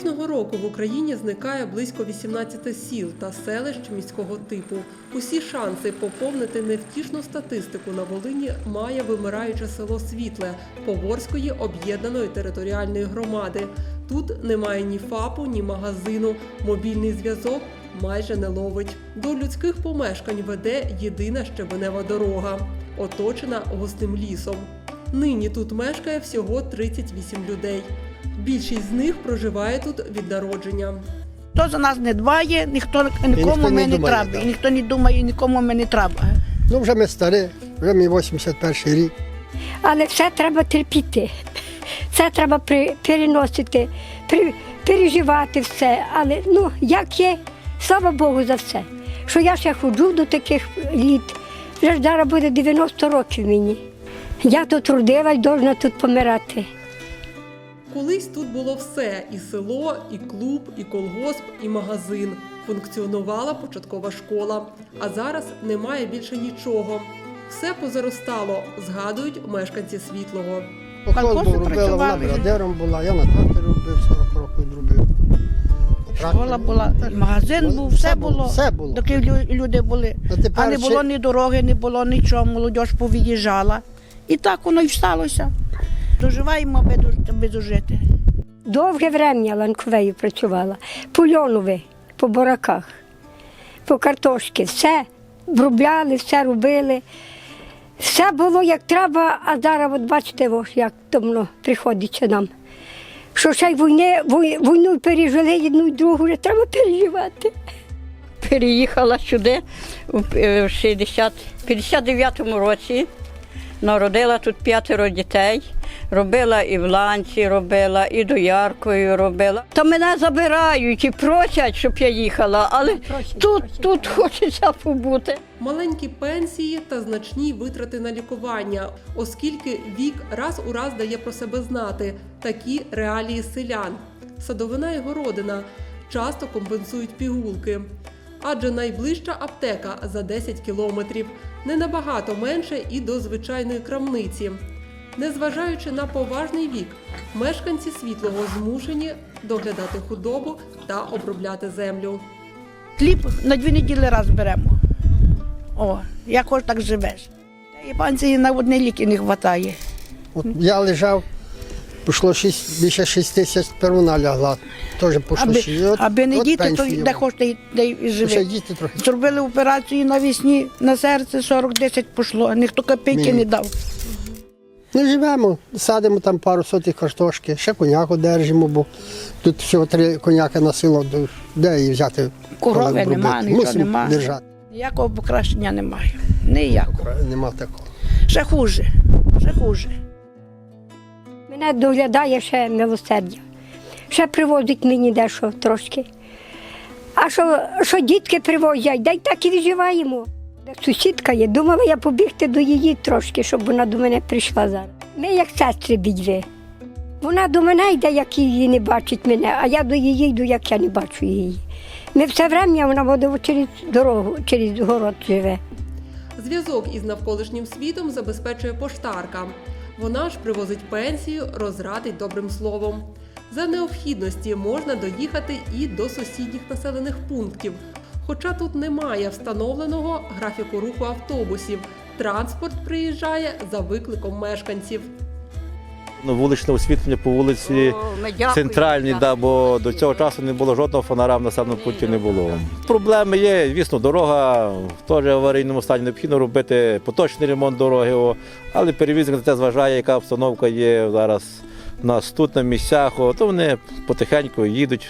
Кожного року в Україні зникає близько 18 сіл та селищ міського типу. Усі шанси поповнити невтішну статистику на Волині має вимираюче село Світле Поворської об'єднаної територіальної громади. Тут немає ні ФАПу, ні магазину. Мобільний зв'язок майже не ловить. До людських помешкань веде єдина щебенева дорога, оточена густим лісом. Нині тут мешкає всього 38 людей. Більшість з них проживає тут від народження. Хто за нас не дбає, ніхто нікому не ми не думає, треба. І ніхто не думає, нікому ми не треба. Ну, вже ми старі, вже мій 81 рік. Але все треба терпіти. Це треба при, переносити, при, переживати все. Але ну, як є, слава Богу за все. Що я ще ходжу до таких літ. Вже зараз буде 90 років мені. Я тут родилась, должна тут помирати. Колись тут було все: і село, і клуб, і колгосп, і магазин. Функціонувала початкова школа. А зараз немає більше нічого. Все позаростало, згадують мешканці світлого. Був робила, вона бригадиром була, я на тракторі робив 40 років робив. Школа була, і магазин був, все було, було. все було. Доки люди були. А тепер А не було ще- ні дороги, не було нічого, молодь повиїжджала. І так воно і сталося. Доживаємо, аби дож- аби дожити. Довге врем'я ланковею працювала. По льонові, по бураках, по картошки. Все вробляли, все робили. Все було як треба, а зараз от бачите, як давно приходиться нам. Що ще й війни, війну пережили одну і другу, вже треба переживати. Переїхала сюди е, в 60, 59-му році. Народила тут п'ятеро дітей. Робила і в ланці, робила, і дояркою робила. Та мене забирають і просять, щоб я їхала, але Просять, тут, просять, тут хочеться побути. Маленькі пенсії та значні витрати на лікування, оскільки вік раз у раз дає про себе знати такі реалії селян. Садовина і городина часто компенсують пігулки. Адже найближча аптека за 10 кілометрів не набагато менше і до звичайної крамниці. Незважаючи на поважний вік, мешканці світлого змушені доглядати худобу та обробляти землю. Хліб на дві неділі раз беремо. О, як хоч так живеш. І пенсії на одні ліки не вистачає. От я лежав, пішло 6, більше 6 тисяч первина лягла. Теж пішло Аби, 6. От, аби не от діти, то де хоч де, де і Ще живе. діти трохи. Зробили операцію навесні на серце 40-10 пішло, ніхто копійки Мені. не дав. Ну, живемо, садимо там пару сотих картошки, ще коняку держимо, бо тут всього три коняки на село, де її взяти. Корови коли нема, обробити? нічого Мусимо нема. держати. Ніякого покращення немає. Ніякого. Нема такого. Ще хуже. Ще хуже. Мене доглядає ще милосердя. Ще привозить мені дещо трошки. А що, що дітки привозять, дай так і виживаємо. Сусідка є, думала я побігти до її трошки, щоб вона до мене прийшла зараз. Ми як сестри бідви. Вона до мене йде, як її не бачить мене, а я до її йду, як я не бачу її. Ми все время вона буде через дорогу, через город живе. Зв'язок із навколишнім світом забезпечує поштарка. Вона ж привозить пенсію, розрадить добрим словом. За необхідності можна доїхати і до сусідніх населених пунктів. Хоча тут немає встановленого графіку руху автобусів, транспорт приїжджає за викликом мешканців. Ну, вуличне освітлення по вулиці ми центральній, да, бо до цього часу не було жодного фонара в населеному пункті не було. Проблеми є, звісно, дорога в теж в аварійному стані необхідно робити поточний ремонт дороги, але перевізник на це зважає, яка обстановка є зараз у нас тут на місцях, то вони потихеньку їдуть,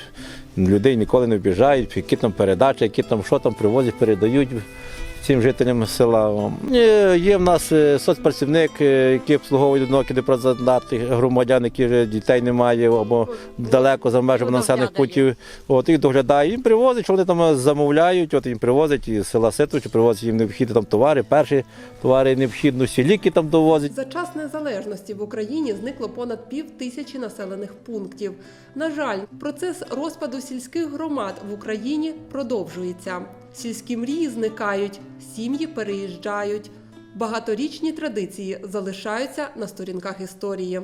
людей ніколи не обіжають, які там передачі, які там що там привозять, передають всім жителям села. Є, є в нас е, соцпрацівник, е, який обслуговує одинокі непрацездатних громадян, які вже дітей немає або далеко за межами населених пунктів. От їх доглядає. Їм привозять, що вони там замовляють. От їм привозять із села Ситовичі, привозять їм необхідні там товари, перші товари необхідності, ліки там довозять. За час незалежності в Україні зникло понад пів тисячі населених пунктів. На жаль, процес розпаду сільських громад в Україні продовжується. Сільські мрії зникають, сім'ї переїжджають. Багаторічні традиції залишаються на сторінках історії.